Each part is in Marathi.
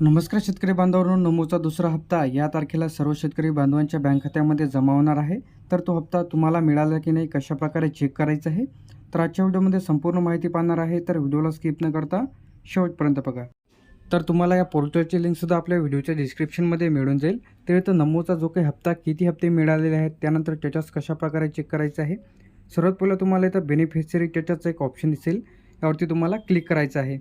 नमस्कार शेतकरी बांधवांनो नमोचा दुसरा हप्ता या तारखेला सर्व शेतकरी बांधवांच्या बँक खात्यामध्ये जमा होणार आहे. तर तो हप्ता तुम्हाला मिळाला की नाही कशा प्रकारे चेक करायचा आहे तर आजच्या व्हिडिओमध्ये संपूर्ण माहिती पाहणार आहे. तर व्हिडिओला स्किप न करता शेवटपर्यंत बघा. तर तुम्हाला या पोर्टलची लिंकसुद्धा आपल्या व्हिडिओच्या डिस्क्रिप्शनमध्ये मिळून जाईल. तर इथं नमोचा जो काही हप्ता किती हप्ते मिळालेले आहेत त्यानंतर स्टेटस कशा प्रकारे चेक करायचं आहे. सर्वात पहिलं तुम्हाला इथं बेनिफिशरी स्टेटसचा एक ऑप्शन दिसेल. यावरती तुम्हाला क्लिक करायचं आहे.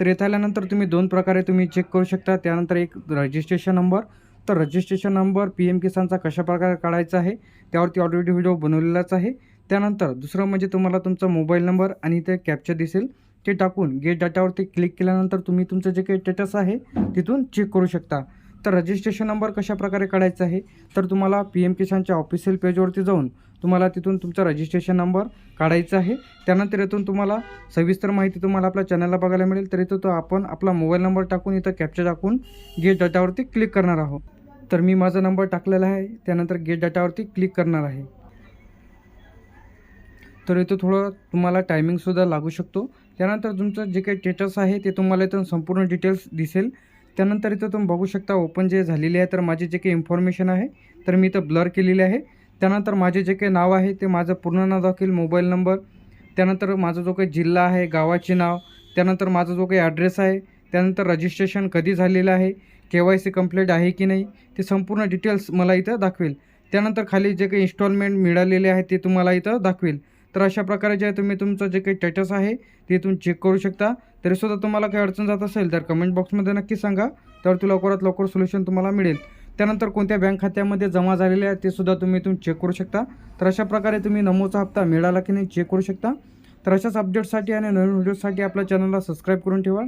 तर येथे आल्यानंतर तुम्ही दोन प्रकारे तुम्ही चेक करू शकता. त्यानंतर एक रजिस्ट्रेशन नंबर तर रजिस्ट्रेशन नंबर पी एम किसानचा कशा प्रकारे काढायचा आहे त्यावरती ऑलरेडी व्हिडिओ बनवलेलाच आहे. त्यानंतर दुसरं म्हणजे तुम्हाला तुमचा मोबाईल नंबर आणि ते कॅप्चर दिसेल. ते टाकून गेट डाटावरती क्लिक केल्यानंतर तुम्ही तुमचं जे काही स्टेटस आहे तिथून चेक करू शकता. तर रजिस्ट्रेशन नंबर कशा प्रकारे काढायचा आहे? तर तुम्हाला पी एम किसानच्या ऑफिशियल पेजवरती जाऊन तुम्हाला तिथून तुमचा रजिस्ट्रेशन नंबर काढायचा आहे. त्यानंतर इथून तुम्हाला सविस्तर माहिती तुम्हाला आपल्या चॅनलला बघायला मिळेल. तर इथं तो आपण आपला मोबाईल नंबर टाकून इथं कॅप्चर टाकून गेट डाटावरती क्लिक करणार आहोत. तर मी माझा नंबर टाकलेला आहे. त्यानंतर गेट डाटावरती क्लिक करणार आहे. तर इथं थोडं तुम्हाला टायमिंगसुद्धा लागू शकतो. त्यानंतर तुमचं जे काही स्टेटस आहे ते तुम्हाला इथं संपूर्ण डिटेल्स दिसेल. त्यानंतर इथं तुम्ही बघू शकता ओपन जे झालेले आहे तर माझे जे काही इन्फॉर्मेशन आहे तर मी इथं ब्लर केलेले आहे. त्यानंतर माझे जे काही नाव आहे ते माझं पूर्ण नाव दाखवेल मोबाईल नंबर त्यानंतर माझा जो काही जिल्हा आहे गावाचे नाव. त्यानंतर माझा जो काही ॲड्रेस आहे त्यानंतर रजिस्ट्रेशन कधी झालेलं आहे के वाय सी कंप्लीट आहे की नाही ते संपूर्ण डिटेल्स मला इथं दाखवेल. त्यानंतर खाली जे काही इन्स्टॉलमेंट मिळालेले आहे ते तुम्हाला इथं दाखवेल. तर अशा प्रकारे जे आहे तुम्ही तुमचं जे काही स्टेटस आहे ते तुम्ही चेक करू शकता. तरीसुद्धा तुम्हाला काही अडचण जात असेल तर कमेंट बॉक्समध्ये नक्की सांगा. तर तू लवकरात लवकर सोल्युशन तुम्हाला मिळेल. त्यानंतर कोणत्या बँक खात्यामध्ये जमा झालेले आहे ते सुद्धा तुम्ही इथून चेक करू शकता. तर अशा प्रकारे तुम्ही नमोचा हप्ता मिळाला की नाही चेक करू शकता. तर अशाच अपडेटसाठी आणि नवीन व्हिडिओसाठी आपल्या चॅनलला सबस्क्राईब करून ठेवा.